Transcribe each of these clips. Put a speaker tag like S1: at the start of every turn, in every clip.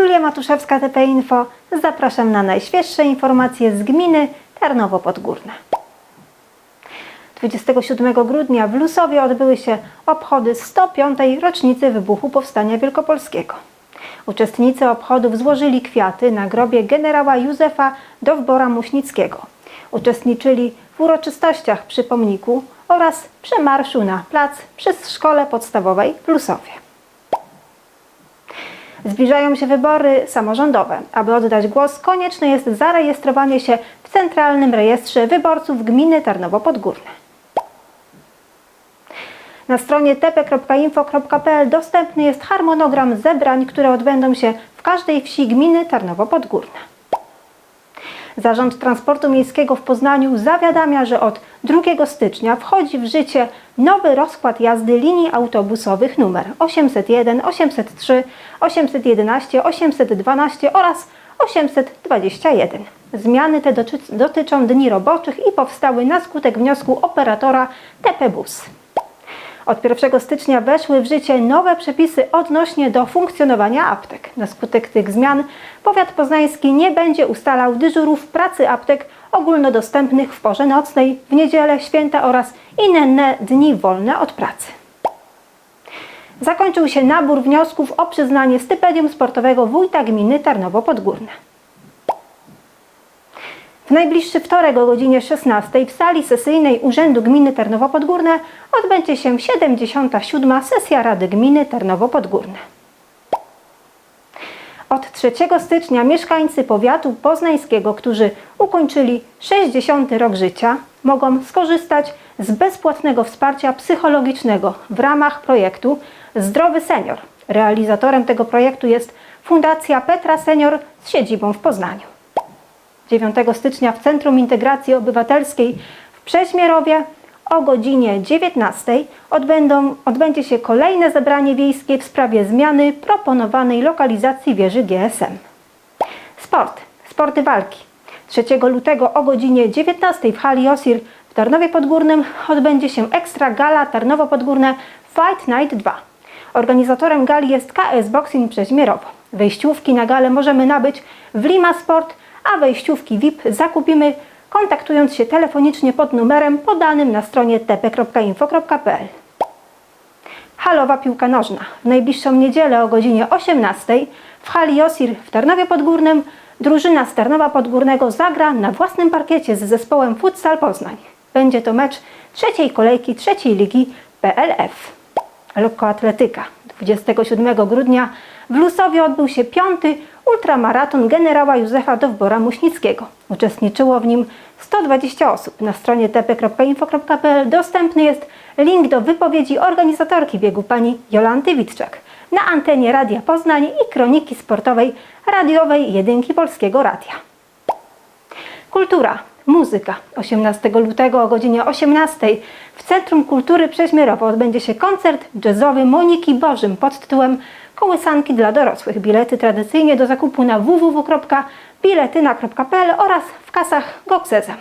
S1: Julia Matuszewska, TP Info. Zapraszam na najświeższe informacje z gminy Tarnowo Podgórne. 27 grudnia w Lusowie odbyły się obchody 105. rocznicy wybuchu Powstania Wielkopolskiego. Uczestnicy obchodów złożyli kwiaty na grobie generała Józefa Dowbora-Muśnickiego. Uczestniczyli w uroczystościach przy pomniku oraz przemarszu na plac przy szkole podstawowej w Lusowie. Zbliżają się wybory samorządowe. Aby oddać głos, konieczne jest zarejestrowanie się w Centralnym Rejestrze Wyborców Gminy Tarnowo Podgórne. Na stronie tp.info.pl dostępny jest harmonogram zebrań, które odbędą się w każdej wsi gminy Tarnowo Podgórne. Zarząd Transportu Miejskiego w Poznaniu zawiadamia, że od 2 stycznia wchodzi w życie nowy rozkład jazdy linii autobusowych numer 801, 803, 811, 812 oraz 821. Zmiany te doty- dotyczą dni roboczych i powstały na skutek wniosku operatora TP Bus. Od 1 stycznia weszły w życie nowe przepisy odnośnie do funkcjonowania aptek. Na skutek tych zmian powiat poznański nie będzie ustalał dyżurów pracy aptek ogólnodostępnych w porze nocnej, w niedzielę, święta oraz inne dni wolne od pracy. Zakończył się nabór wniosków o przyznanie stypendium sportowego wójta gminy Tarnowo Podgórne. W najbliższy wtorek o godzinie 16 w sali sesyjnej Urzędu Gminy Tarnowo Podgórne odbędzie się 77. sesja Rady Gminy Tarnowo Podgórne. Od 3 stycznia mieszkańcy powiatu poznańskiego, którzy ukończyli 60 rok życia, mogą skorzystać z bezpłatnego wsparcia psychologicznego w ramach projektu Zdrowy Senior. Realizatorem tego projektu jest Fundacja Petra Senior z siedzibą w Poznaniu. 9 stycznia w Centrum Integracji Obywatelskiej w Prześmierowie o godzinie 19 odbędą, odbędzie się kolejne zebranie wiejskie w sprawie zmiany proponowanej lokalizacji wieży GSM. Sport. Sporty walki. 3 lutego o godzinie 19 w hali Osir w Tarnowie Podgórnym odbędzie się ekstra gala Tarnowo Podgórne Fight Night 2. Organizatorem gali jest KS Boxing Przeźmierowo. Wejściówki na galę możemy nabyć w Lima Sport, a wejściówki VIP zakupimy kontaktując się telefonicznie pod numerem podanym na stronie tp.info.pl. Halowa piłka nożna. W najbliższą niedzielę o godzinie 18 w hali Osir w Tarnowie Podgórnym drużyna z Tarnowa Podgórnego zagra na własnym parkiecie z zespołem Futsal Poznań. Będzie to mecz trzeciej kolejki trzeciej ligi PLF. Lekkoatletyka. 27 grudnia w Lusowie odbył się piąty ultramaraton generała Józefa Dowbora-Muśnickiego. Uczestniczyło w nim 120 osób. Na stronie tp.info.pl dostępny jest link do wypowiedzi organizatorki biegu pani Jolanty Witczak na antenie Radia Poznań i kroniki sportowej radiowej Jedynki Polskiego Radia. Kultura, muzyka. 18 lutego o godzinie 18 w Centrum Kultury Przeźmierowo odbędzie się koncert jazzowy Moniki Bożym pod tytułem Kołysanki dla dorosłych. Bilety tradycyjnie do zakupu na www.biletyna.pl oraz w kasach Gokseza.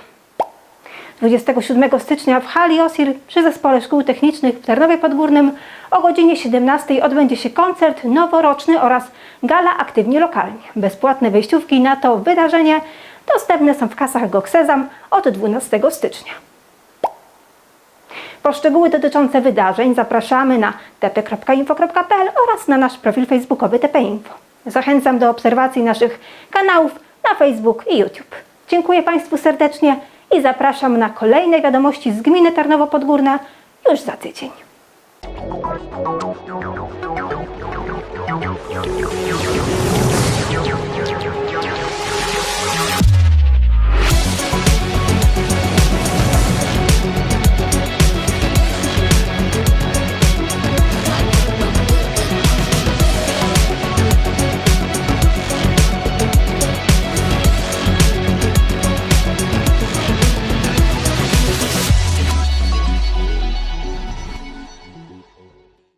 S1: 27 stycznia w hali Osir przy Zespole Szkół Technicznych w Tarnowie Podgórnym o godzinie 17 odbędzie się koncert noworoczny oraz gala aktywnie lokalnie. Bezpłatne wejściówki na to wydarzenie dostępne są w kasach Goksezam od 12 stycznia. Po szczegóły dotyczące wydarzeń zapraszamy na tp.info.pl oraz na nasz profil facebookowy TPInfo. Zachęcam do obserwacji naszych kanałów na Facebook i YouTube. Dziękuję Państwu serdecznie i zapraszam na kolejne wiadomości z gminy Tarnowo Podgórne już za tydzień.